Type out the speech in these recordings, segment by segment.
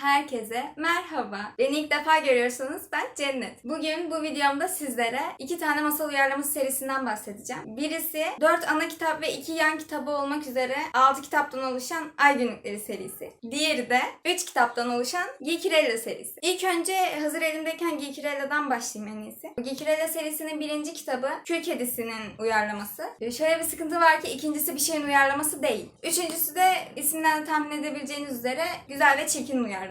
Herkese merhaba. Beni ilk defa görüyorsanız ben Cennet. Bugün bu videomda sizlere iki tane masal uyarlaması serisinden bahsedeceğim. Birisi 4 ana kitap ve 2 yan kitabı olmak üzere 6 kitaptan oluşan Ay Günlükleri serisi. Diğeri de 3 kitaptan oluşan Geekirella serisi. İlk önce hazır elimdeyken Geekirella'dan başlayayım en iyisi. Geekirella serisinin birinci kitabı Kül Kedisi'nin uyarlaması. Ee, Şöyle bir sıkıntı var ki ikincisi bir şeyin uyarlaması değil. Üçüncüsü de isminden de tahmin edebileceğiniz üzere güzel ve çirkin uyarlaması.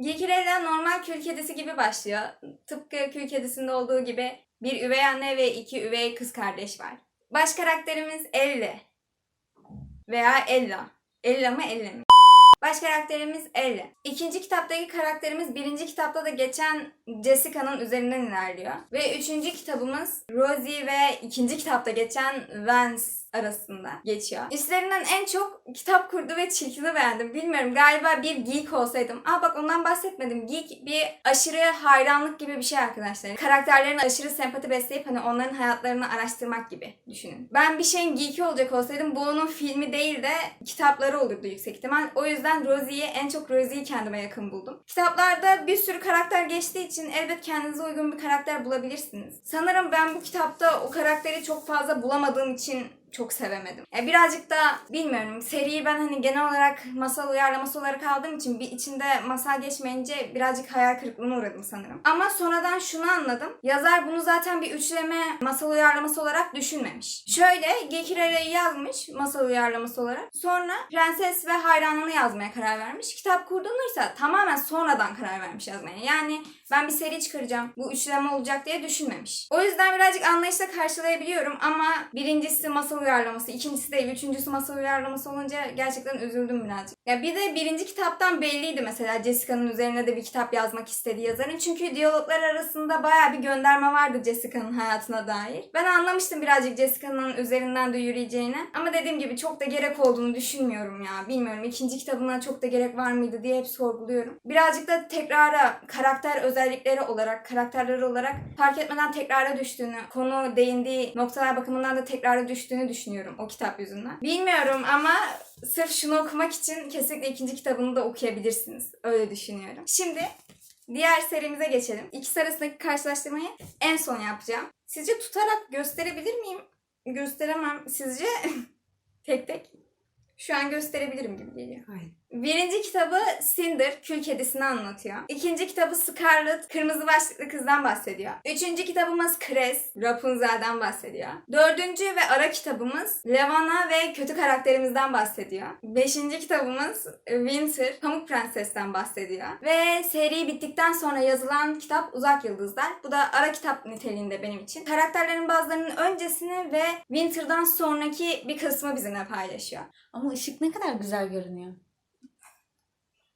Gekirella normal kül kedisi gibi başlıyor. Tıpkı kül kedisinde olduğu gibi bir üvey anne ve iki üvey kız kardeş var. Baş karakterimiz Elle veya Ella. Ella mı Elle mi? Baş karakterimiz Elle. İkinci kitaptaki karakterimiz birinci kitapta da geçen Jessica'nın üzerinden ilerliyor. Ve üçüncü kitabımız Rosie ve ikinci kitapta geçen Vance arasında geçiyor. İşlerinden en çok kitap kurdu ve çirkini beğendim. Bilmiyorum galiba bir geek olsaydım. Aa bak ondan bahsetmedim. Geek bir aşırı hayranlık gibi bir şey arkadaşlar. Karakterlerine aşırı sempati besleyip hani onların hayatlarını araştırmak gibi düşünün. Ben bir şeyin geeki olacak olsaydım bu onun filmi değil de kitapları olurdu yüksek ihtimal. O yüzden Rosie'yi en çok Rosie'yi kendime yakın buldum. Kitaplarda bir sürü karakter geçtiği için elbet kendinize uygun bir karakter bulabilirsiniz. Sanırım ben bu kitapta o karakteri çok fazla bulamadığım için çok sevemedim. Ya birazcık da bilmiyorum seriyi ben hani genel olarak masal uyarlaması olarak aldığım için bir içinde masal geçmeyince birazcık hayal kırıklığına uğradım sanırım. Ama sonradan şunu anladım. Yazar bunu zaten bir üçleme masal uyarlaması olarak düşünmemiş. Şöyle Gekirela'yı yazmış masal uyarlaması olarak. Sonra Prenses ve Hayranını yazmaya karar vermiş. Kitap kurduğunuysa tamamen sonradan karar vermiş yazmaya. Yani ben bir seri çıkaracağım. Bu üçleme olacak diye düşünmemiş. O yüzden birazcık anlayışla karşılayabiliyorum ama birincisi masal uyarlaması, ikincisi değil, üçüncüsü masal uyarlaması olunca gerçekten üzüldüm birazcık. Ya bir de birinci kitaptan belliydi mesela Jessica'nın üzerine de bir kitap yazmak istediği yazarın. Çünkü diyaloglar arasında baya bir gönderme vardı Jessica'nın hayatına dair. Ben anlamıştım birazcık Jessica'nın üzerinden de yürüyeceğini. Ama dediğim gibi çok da gerek olduğunu düşünmüyorum ya. Bilmiyorum ikinci kitabına çok da gerek var mıydı diye hep sorguluyorum. Birazcık da tekrara, karakter özellikleri olarak, karakterleri olarak fark etmeden tekrara düştüğünü, konu değindiği noktalar bakımından da tekrara düştüğünü düşünüyorum o kitap yüzünden. Bilmiyorum ama sırf şunu okumak için kesinlikle ikinci kitabını da okuyabilirsiniz. Öyle düşünüyorum. Şimdi diğer serimize geçelim. İkisi arasındaki karşılaştırmayı en son yapacağım. Sizce tutarak gösterebilir miyim? Gösteremem. Sizce tek tek? Şu an gösterebilirim gibi geliyor. Hayır. Birinci kitabı Cinder, kül kedisini anlatıyor. İkinci kitabı Scarlet, kırmızı başlıklı kızdan bahsediyor. Üçüncü kitabımız Cres, Rapunzel'den bahsediyor. Dördüncü ve ara kitabımız Levana ve kötü karakterimizden bahsediyor. Beşinci kitabımız Winter, Pamuk Prenses'ten bahsediyor. Ve seri bittikten sonra yazılan kitap Uzak Yıldızlar. Bu da ara kitap niteliğinde benim için. Karakterlerin bazılarının öncesini ve Winter'dan sonraki bir kısmı bizimle paylaşıyor. Ama ışık ne kadar güzel görünüyor.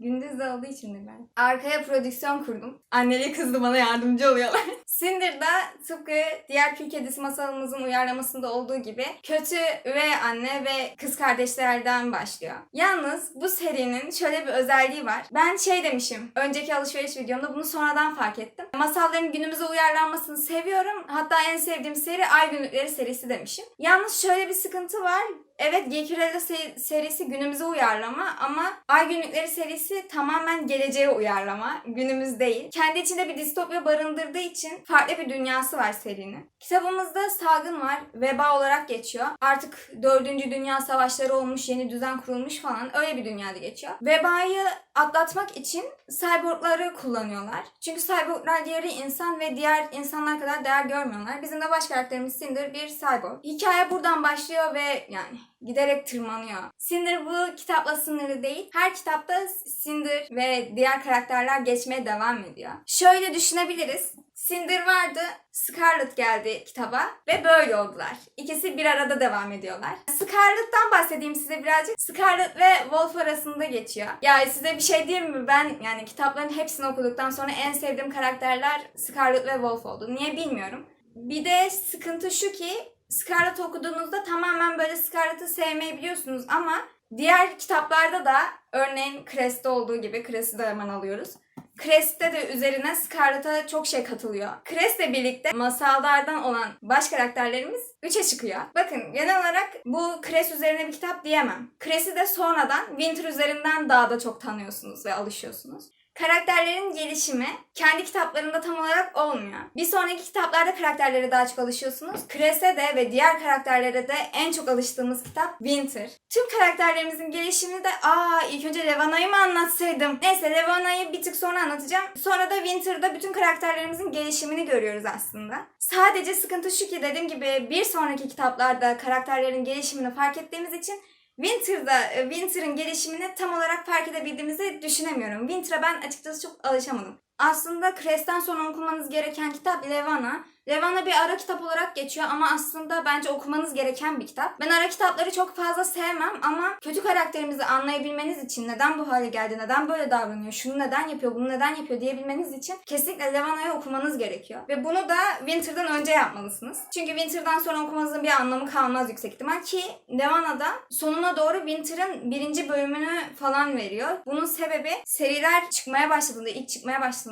Gündüz de olduğu için ben. Arkaya prodüksiyon kurdum. Anneli kızdı bana yardımcı oluyorlar. Cinder'da tıpkı diğer Kül Kedisi masalımızın uyarlamasında olduğu gibi kötü üvey anne ve kız kardeşlerden başlıyor. Yalnız bu serinin şöyle bir özelliği var. Ben şey demişim, önceki alışveriş videomda bunu sonradan fark ettim. Masalların günümüze uyarlanmasını seviyorum. Hatta en sevdiğim seri Ay Günlükleri serisi demişim. Yalnız şöyle bir sıkıntı var. Evet Gekirella se- serisi günümüze uyarlama ama Ay Günlükleri serisi tamamen geleceğe uyarlama. Günümüz değil. Kendi içinde bir distopya barındırdığı için farklı bir dünyası var serinin. Kitabımızda salgın var. Veba olarak geçiyor. Artık 4. Dünya Savaşları olmuş, yeni düzen kurulmuş falan. Öyle bir dünyada geçiyor. Vebayı atlatmak için cyborgları kullanıyorlar. Çünkü cyborglar diğeri insan ve diğer insanlar kadar değer görmüyorlar. Bizim de baş karakterimiz Cinder bir cyborg. Hikaye buradan başlıyor ve yani giderek tırmanıyor. Cinder bu kitapla sınırlı değil. Her kitapta Cinder ve diğer karakterler geçmeye devam ediyor. Şöyle düşünebiliriz. Cinder vardı, Scarlet geldi kitaba ve böyle oldular. İkisi bir arada devam ediyorlar. Scarlet'tan bahsedeyim size birazcık. Scarlet ve Wolf arasında geçiyor. Ya size bir şey diyeyim mi? Ben yani kitapların hepsini okuduktan sonra en sevdiğim karakterler Scarlet ve Wolf oldu. Niye bilmiyorum. Bir de sıkıntı şu ki Scarlet okuduğunuzda tamamen böyle Scarlet'ı sevmeyebiliyorsunuz ama diğer kitaplarda da örneğin Crest'te olduğu gibi Crest'i de hemen alıyoruz. Crest'te de üzerine Scarlett'a çok şey katılıyor. Crest'le birlikte masallardan olan baş karakterlerimiz 3'e çıkıyor. Bakın genel olarak bu Crest üzerine bir kitap diyemem. Crest'i de sonradan Winter üzerinden daha da çok tanıyorsunuz ve alışıyorsunuz. Karakterlerin gelişimi kendi kitaplarında tam olarak olmuyor. Bir sonraki kitaplarda karakterlere daha çok alışıyorsunuz. Cress'e de ve diğer karakterlere de en çok alıştığımız kitap Winter. Tüm karakterlerimizin gelişimini de aa ilk önce Levana'yı mı anlatsaydım? Neyse Levana'yı bir tık sonra anlatacağım. Sonra da Winter'da bütün karakterlerimizin gelişimini görüyoruz aslında. Sadece sıkıntı şu ki dediğim gibi bir sonraki kitaplarda karakterlerin gelişimini fark ettiğimiz için Winter'da e, Winter'ın gelişimini tam olarak fark edebildiğimizi düşünemiyorum. Winter'a ben açıkçası çok alışamadım. Aslında Crest'ten sonra okumanız gereken kitap Levana. Levana bir ara kitap olarak geçiyor ama aslında bence okumanız gereken bir kitap. Ben ara kitapları çok fazla sevmem ama kötü karakterimizi anlayabilmeniz için neden bu hale geldi, neden böyle davranıyor, şunu neden yapıyor, bunu neden yapıyor diyebilmeniz için kesinlikle Levana'yı okumanız gerekiyor. Ve bunu da Winter'dan önce yapmalısınız. Çünkü Winter'dan sonra okumanızın bir anlamı kalmaz yüksek ihtimal ki Levana'da sonuna doğru Winter'ın birinci bölümünü falan veriyor. Bunun sebebi seriler çıkmaya başladığında, ilk çıkmaya başladığında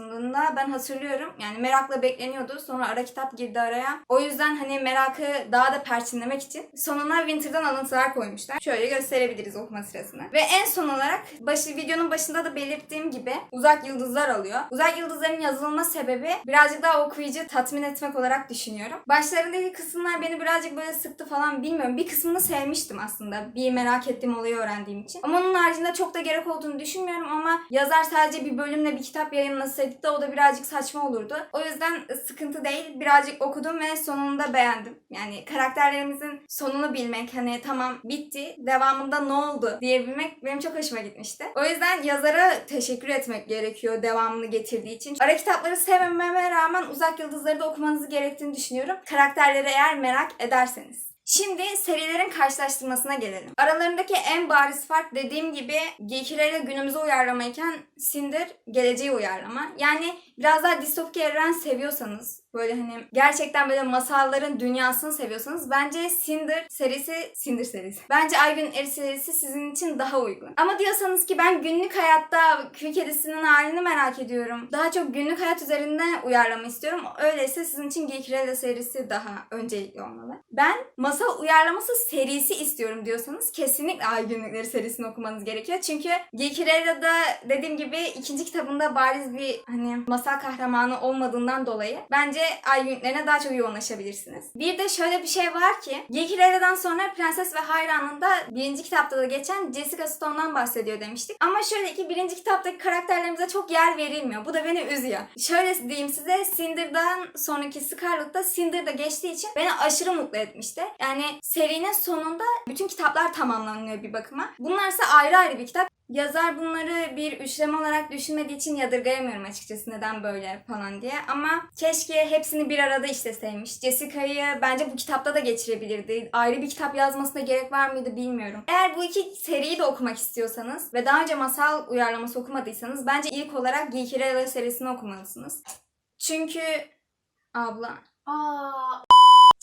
ben hatırlıyorum. Yani merakla bekleniyordu. Sonra ara kitap girdi araya. O yüzden hani merakı daha da perçinlemek için sonuna Winter'dan alıntılar koymuşlar. Şöyle gösterebiliriz okuma sırasını. Ve en son olarak başı, videonun başında da belirttiğim gibi uzak yıldızlar alıyor. Uzak yıldızların yazılma sebebi birazcık daha okuyucu tatmin etmek olarak düşünüyorum. Başlarındaki kısımlar beni birazcık böyle sıktı falan bilmiyorum. Bir kısmını sevmiştim aslında. Bir merak ettiğim olayı öğrendiğim için. Ama onun haricinde çok da gerek olduğunu düşünmüyorum ama yazar sadece bir bölümle bir kitap yayınlasaydı da o da birazcık saçma olurdu. O yüzden sıkıntı değil. Birazcık okudum ve sonunda beğendim. Yani karakterlerimizin sonunu bilmek hani tamam bitti devamında ne oldu diyebilmek benim çok hoşuma gitmişti. O yüzden yazara teşekkür etmek gerekiyor devamını getirdiği için. Ara kitapları sevmememe rağmen Uzak Yıldızları da okumanızı gerektiğini düşünüyorum. Karakterleri eğer merak ederseniz. Şimdi serilerin karşılaştırmasına gelelim. Aralarındaki en bariz fark dediğim gibi Gekire'yle günümüze uyarlamayken Cinder geleceği uyarlama. Yani biraz daha distopik evren seviyorsanız böyle hani gerçekten böyle masalların dünyasını seviyorsanız bence Cinder serisi Cinder serisi. Bence Aygün Eri serisi sizin için daha uygun. Ama diyorsanız ki ben günlük hayatta kül kedisinin halini merak ediyorum. Daha çok günlük hayat üzerinde uyarlama istiyorum. Öyleyse sizin için Gekirella serisi daha öncelikli olmalı. Ben masal uyarlaması serisi istiyorum diyorsanız kesinlikle Ay serisini okumanız gerekiyor. Çünkü Gekirella'da dediğim gibi ikinci kitabında bariz bir hani masal kahramanı olmadığından dolayı bence Ay Günlüklerine daha çok yoğunlaşabilirsiniz. Bir de şöyle bir şey var ki Gekirella'dan sonra Prenses ve Hayranı'nda birinci kitapta da geçen Jessica Stone'dan bahsediyor demiştik. Ama şöyle ki birinci kitaptaki karakterlerimize çok yer verilmiyor. Bu da beni üzüyor. Şöyle diyeyim size Cinder'dan sonraki Scarlet'ta Cinder'da geçtiği için beni aşırı mutlu etmişti. Yani serinin sonunda bütün kitaplar tamamlanıyor bir bakıma. Bunlarsa ayrı ayrı bir kitap. Yazar bunları bir üçleme olarak düşünmediği için yadırgayamıyorum açıkçası neden böyle falan diye. Ama keşke hepsini bir arada işleseymiş. Jessica'yı bence bu kitapta da geçirebilirdi. Ayrı bir kitap yazmasına gerek var mıydı bilmiyorum. Eğer bu iki seriyi de okumak istiyorsanız ve daha önce masal uyarlaması okumadıysanız bence ilk olarak Geekirella serisini okumalısınız. Çünkü abla Aa,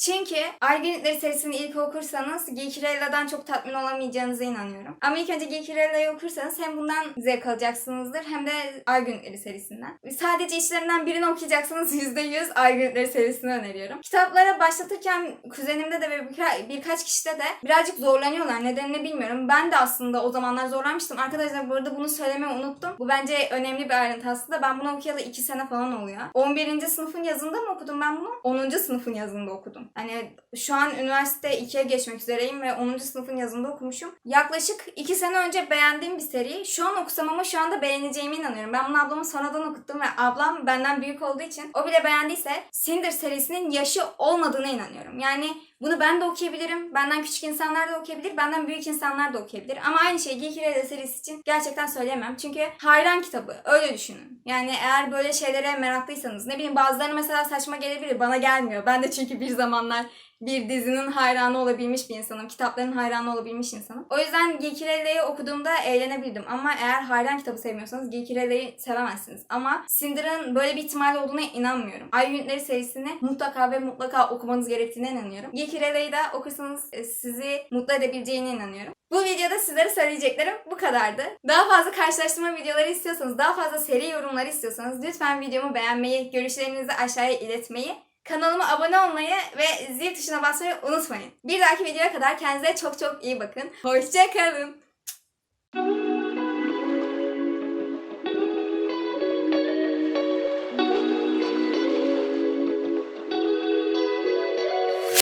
çünkü Ay Günlükleri serisini ilk okursanız Geekirella'dan çok tatmin olamayacağınıza inanıyorum. Ama ilk önce Geekirella'yı okursanız hem bundan zevk alacaksınızdır hem de Ay Günlükleri serisinden. Sadece içlerinden birini okuyacaksanız %100 Ay Günlükleri serisini öneriyorum. Kitaplara başlatırken kuzenimde de ve birka- birkaç kişide de birazcık zorlanıyorlar. Nedenini bilmiyorum. Ben de aslında o zamanlar zorlanmıştım. Arkadaşlar bu arada bunu söylemeyi unuttum. Bu bence önemli bir ayrıntı aslında. Ben bunu okuyalı 2 sene falan oluyor. 11. sınıfın yazında mı okudum ben bunu? 10. sınıfın yazında okudum. Hani şu an üniversite 2'ye geçmek üzereyim ve 10. sınıfın yazında okumuşum. Yaklaşık 2 sene önce beğendiğim bir seri. Şu an okusam ama şu anda beğeneceğime inanıyorum. Ben bunu ablamın sonradan okuttum ve ablam benden büyük olduğu için o bile beğendiyse Cinder serisinin yaşı olmadığına inanıyorum. Yani bunu ben de okuyabilirim. Benden küçük insanlar da okuyabilir. Benden büyük insanlar da okuyabilir. Ama aynı şeyi Geekirella serisi için gerçekten söyleyemem. Çünkü hayran kitabı. Öyle düşünün. Yani eğer böyle şeylere meraklıysanız ne bileyim bazıları mesela saçma gelebilir. Bana gelmiyor. Ben de çünkü bir zaman zamanlar bir dizinin hayranı olabilmiş bir insanım. Kitapların hayranı olabilmiş insanım. O yüzden Gekirelle'yi okuduğumda eğlenebildim. Ama eğer hayran kitabı sevmiyorsanız Gekirelle'yi sevemezsiniz. Ama Cinder'ın böyle bir ihtimali olduğuna inanmıyorum. Ay Günleri serisini mutlaka ve mutlaka okumanız gerektiğine inanıyorum. Gekirelle'yi de okursanız e, sizi mutlu edebileceğine inanıyorum. Bu videoda sizlere söyleyeceklerim bu kadardı. Daha fazla karşılaştırma videoları istiyorsanız, daha fazla seri yorumları istiyorsanız lütfen videomu beğenmeyi, görüşlerinizi aşağıya iletmeyi, kanalıma abone olmayı ve zil tuşuna basmayı unutmayın. Bir dahaki videoya kadar kendinize çok çok iyi bakın. Hoşçakalın.